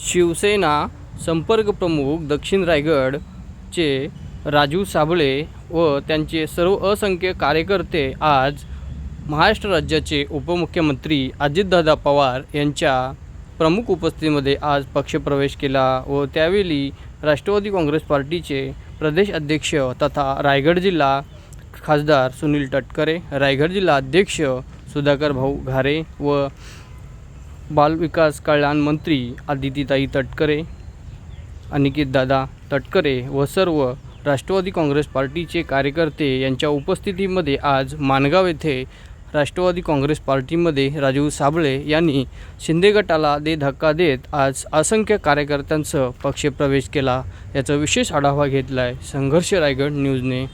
शिवसेना संपर्क प्रमुख दक्षिण रायगडचे राजू साबळे व त्यांचे सर्व असंख्य कार्यकर्ते आज महाराष्ट्र राज्याचे उपमुख्यमंत्री अजितदादा पवार यांच्या प्रमुख उपस्थितीमध्ये आज पक्षप्रवेश केला व त्यावेळी राष्ट्रवादी काँग्रेस पार्टीचे प्रदेश अध्यक्ष तथा रायगड जिल्हा खासदार सुनील तटकरे रायगड जिल्हा अध्यक्ष सुधाकर भाऊ घारे व बालविकास कल्याण मंत्री आदितीताई तटकरे अनिकेतदादा तटकरे व सर्व राष्ट्रवादी काँग्रेस पार्टीचे कार्यकर्ते यांच्या उपस्थितीमध्ये आज माणगाव येथे राष्ट्रवादी काँग्रेस पार्टीमध्ये राजीव साबळे यांनी शिंदे गटाला दे धक्का देत आज असंख्य कार्यकर्त्यांसह पक्षप्रवेश केला. याचा विशेष आढावा घेतला आहे संघर्ष रायगड न्यूजने.